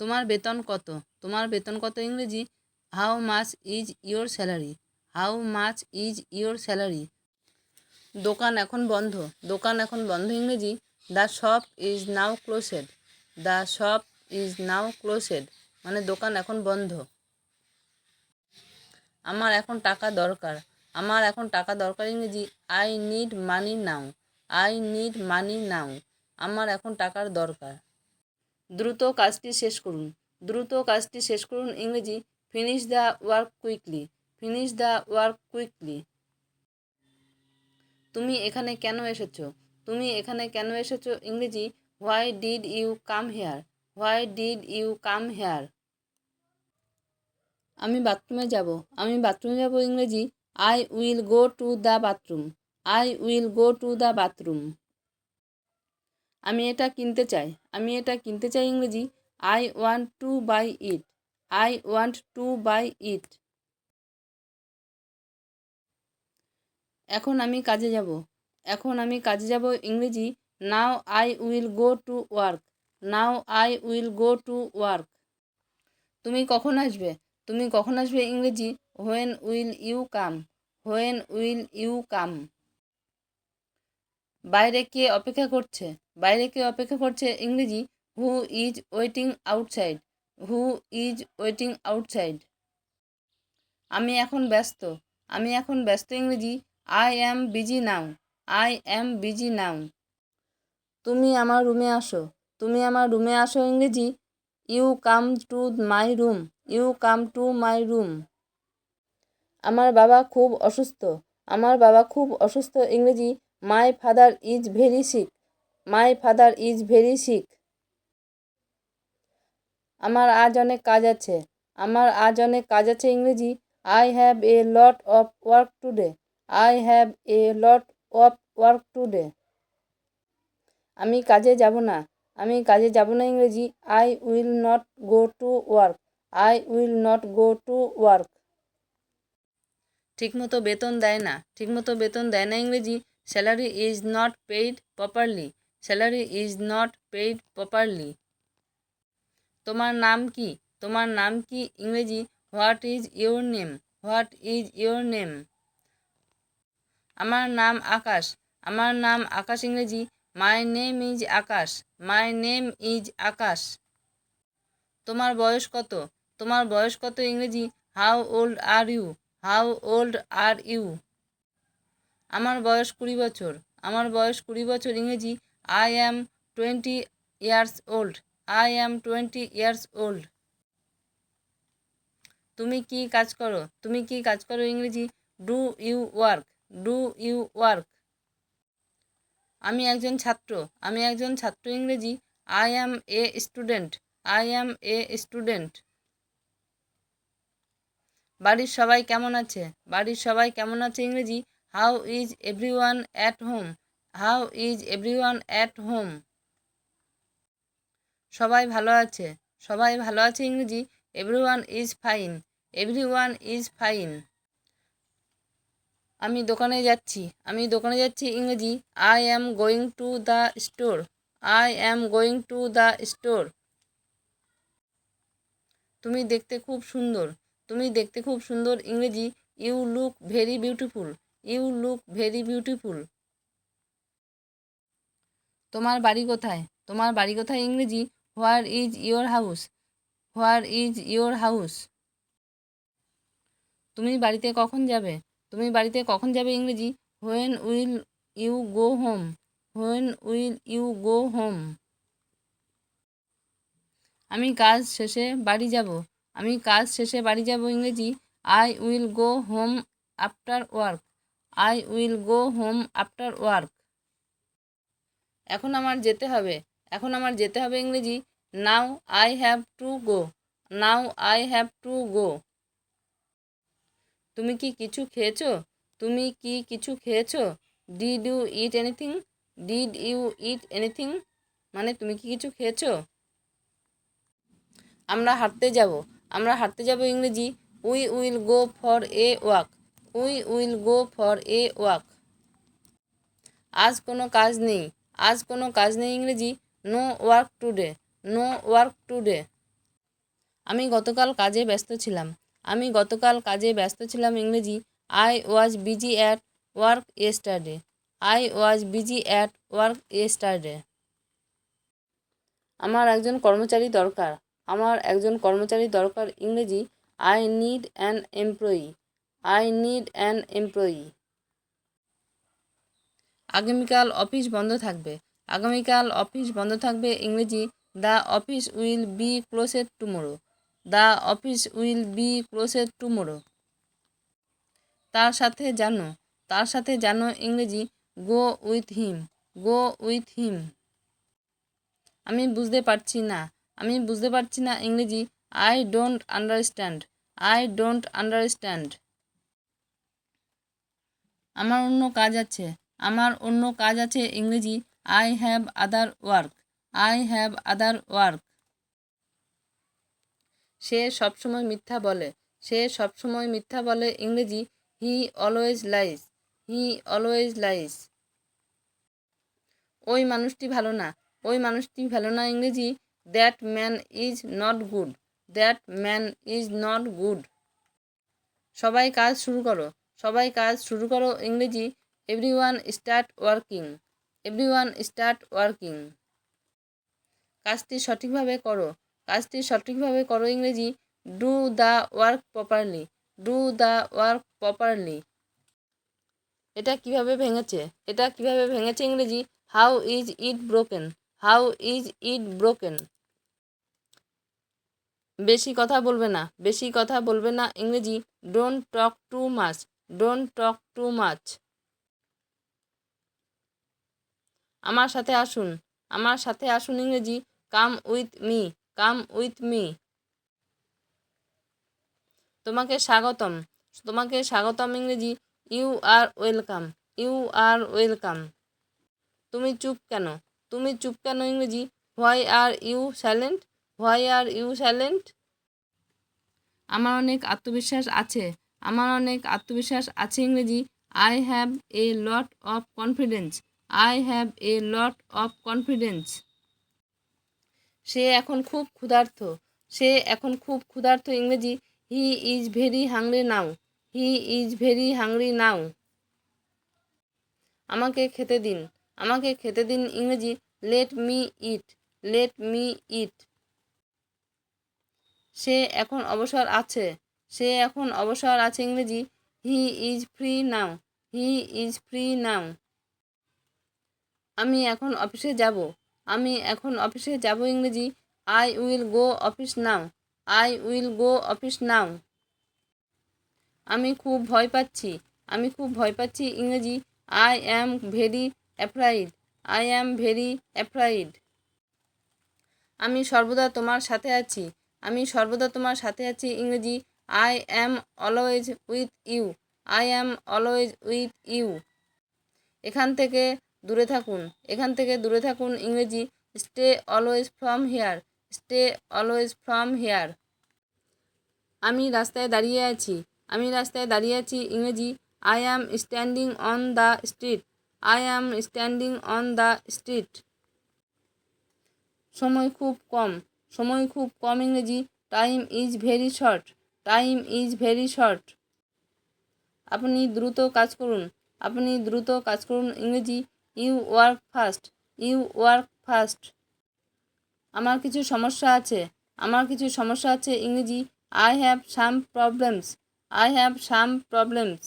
তোমার বেতন কত? তোমার বেতন কত ইংরেজি? How much is your salary how much is your salary দোকান এখন বন্ধ। দোকান এখন বন্ধ ইংরেজি। The shop is now closed the shop is now closed মানে দোকান এখন বন্ধ। আমার এখন টাকা দরকার। আমার এখন টাকা দরকার ইংরেজি। I need money now I need money now আমার এখন টাকার দরকার। দ্রুত কাজটি শেষ করুন। দ্রুত কাজটি শেষ করুন ইংরেজি। Finish the work quickly finish the work quickly তুমি এখানে কেন এসেছ? তুমি এখানে কেন এসেছ ইংরেজি? Why did you come here why did you come here আমি বাথরুমে যাব। আমি বাথরুমে যাব ইংরেজি। I will go to the bathroom I will go to the bathroom আমি এটা কিনতে চাই। আমি এটা কিনতে চাই ইংরেজি I want to buy it I want to buy it এখন আমি কাজে যাব। এখন আমি কাজে যাব ইংরেজি now I will go to work now I will go to work তুমি কখন আসবে? তুমি কখন আসবে ইংরেজি? When will you come when will you come বাইরে কে অপেক্ষা করছে? বাইরে কে অপেক্ষা করছে ইংরেজি? Who is waiting outside who is waiting outside আমি এখন ব্যস্ত। আমি এখন ব্যস্ত ইংরেজি। I am busy now I am busy now তুমি আমার রুমে আসো। তুমি আমার রুমে আসো ইংরেজি? You come to my room you come to my room আমার বাবা খুব অসুস্থ। আমার বাবা খুব অসুস্থ ইংরেজি। My father is very sick, my father is very sick. আমার আজ অনেক কাজ আছে, আমার আজ অনেক কাজ আছে ইংরেজি। I have a lot of work today, I have a lot of work today. আমি কাজে যাব না, আমি কাজে যাব না ইংরেজি। I will not go to work, I will not go to work. ঠিকমতো বেতন দেয় না, ঠিকমতো বেতন দেয় না ইংরেজি। Salary is not paid properly salary is not paid properly তোমার নাম কি? তোমার নাম কি? ইংরেজি what is your name what is your name আমার নাম আকাশ। আমার নাম আকাশ ইংরেজি। My name is Akash. My name is Akash. তোমার বয়স কত? তোমার বয়স কত ইংরেজি? How old are you how old are you আমার বয়স কুড়ি বছর। আমার বয়স কুড়ি বছর ইংরেজি। I am twenty years old I am twenty years old তুমি কি কাজ করো? তুমি কি কাজ করো ইংরেজি? Do you work do you work আমি একজন ছাত্র। আমি একজন ছাত্র ইংরেজি। I am a student I am a student বাড়ির সবাই কেমন আছে? বাড়ির সবাই কেমন আছে ইংরেজি? How is every one at home how is every one at home সবাই ভালো আছে? সবাই ভালো আছে ইংরেজি? Every one is fine every one is fine আমি দোকানে যাচ্ছি। আমি দোকানে যাচ্ছি ইংরেজি। I am going to the store I am going to the store তুমি দেখতে খুব সুন্দর। তুমি দেখতে খুব সুন্দর ইংরেজি। You look very beautiful you look very beautiful তোমার বাড়ি কোথায়? তোমার বাড়ি কোথায় ইংরেজি? Where is your house where is your house তুমি বাড়িতে কখন যাবে? তুমি বাড়িতে কখন যাবে ইংরেজি? When will you go home when will you go home আমি কাজ শেষে বাড়ি যাব। আমি কাজ শেষে বাড়ি যাব ইংরেজি। I will go home after work I will go home after work. এখন আমার যেতে হবে। এখন আমার যেতে হবে ইংরেজি। Now I have to go. Now I have to go. তুমি কি কিছু খেয়েছো? তুমি কি কিছু খেয়েছো? Did you eat anything? Did you eat anything? মানে তুমি কি কিছু খেয়েছো? আমরা হাঁটতে যাব। আমরা হাঁটতে যাব ইংরেজি। We will go for a walk. We will go for a walk. আজ কোনো কাজ নেই। আজ কোনো কাজ নেই ইংরেজি। No work today. No work today. আমি গতকাল কাজে ব্যস্ত ছিলাম। আমি গতকাল কাজে ব্যস্ত ছিলাম ইংরেজি। I was busy at work yesterday. I was busy at work yesterday. আমার একজন কর্মচারী দরকার। আমার একজন কর্মচারী দরকার ইংরেজি। I need an employee. I need an employee আগামীকাল অফিস বন্ধ থাকবে। আগামীকাল অফিস বন্ধ থাকবে ইংরেজি। The office will be closed tomorrow. The office will be closed tomorrow. তার সাথে জানো, তার সাথে জানো ইংরেজি। Go with him, go with him. আমি বুঝতে পারছি না, আমি বুঝতে পারছি না ইংরেজি। I don't understand, I don't understand. আমার অন্য কাজ আছে। আমার অন্য কাজ আছে ইংরেজি। I have other work I have other work সে সবসময় মিথ্যা বলে। সে সবসময় মিথ্যা বলে ইংরেজি। He always lies he always lies ওই মানুষটি ভালো না। ওই মানুষটি ভালো না ইংরেজি। That man is not good that man is not good সবাই কাজ শুরু করো। সবাই কাজ শুরু করো ইংরেজি। Every one start working every one start working কাজটি সঠিকভাবে করো। কাজটি সঠিকভাবে করো ইংরেজি। Do the work properly do the work properly এটা কীভাবে ভেঙেছে? এটা কীভাবে ভেঙেছে ইংরেজি? How is it broken how is it broken বেশি কথা বলবে না। বেশি কথা বলবে না ইংরেজি। Don't talk too much don't talk too much আমার সাথে আসুন। আমার সাথে আসুন ইংরেজি। Come with me come with me তোমাকে স্বাগতম। তোমাকে স্বাগতম ইংরেজি। You are welcome you are welcome তুমি চুপ কেন? তুমি চুপ কেন ইংরেজি? Why are you silent why are you silent আমার অনেক আত্মবিশ্বাস আছে। আমার অনেক আত্মবিশ্বাস আছে ইংরেজি। I have a lot of confidence I have a lot of confidence সে এখন খুব ক্ষুধার্ত। সে এখন খুব ক্ষুধার্ত ইংরেজি। He is very hungry now he is very hungry now আমাকে খেতে দিন। আমাকে খেতে দিন ইংরেজি। Let me eat let me eat সে এখন অবসর আছে। সে এখন অবসর আছে ইংরেজি। He is free now, he is free now. আমি এখন অফিসে যাব, আমি এখন অফিসে যাব ইংরেজি। I will go office now, I will go office now. আমি খুব ভয় পাচ্ছি, আমি খুব ভয় পাচ্ছি ইংরেজি। I am very afraid I am very afraid আমি সর্বদা তোমার সাথে আছি, আমি সর্বদা তোমার সাথে আছি ইংরেজি। I am always with you I am always with you এখান থেকে দূরে থাকুন। এখান থেকে দূরে থাকুন ইংরেজি stay always from here stay always from here আমি রাস্তায় দাঁড়িয়ে আছি। আমি রাস্তায় দাঁড়িয়ে আছি ইংরেজি I am standing on the street I am standing on the street সময় খুব কম। সময় খুব কম ইংরেজি। Time is very short time is very short আপনি দ্রুত কাজ করুন। আপনি দ্রুত কাজ করুন। ইংরেজি you work fast you work fast আমার কিছু সমস্যা আছে। আমার কিছু সমস্যা আছে ইংরেজি। I have some problems I have some problems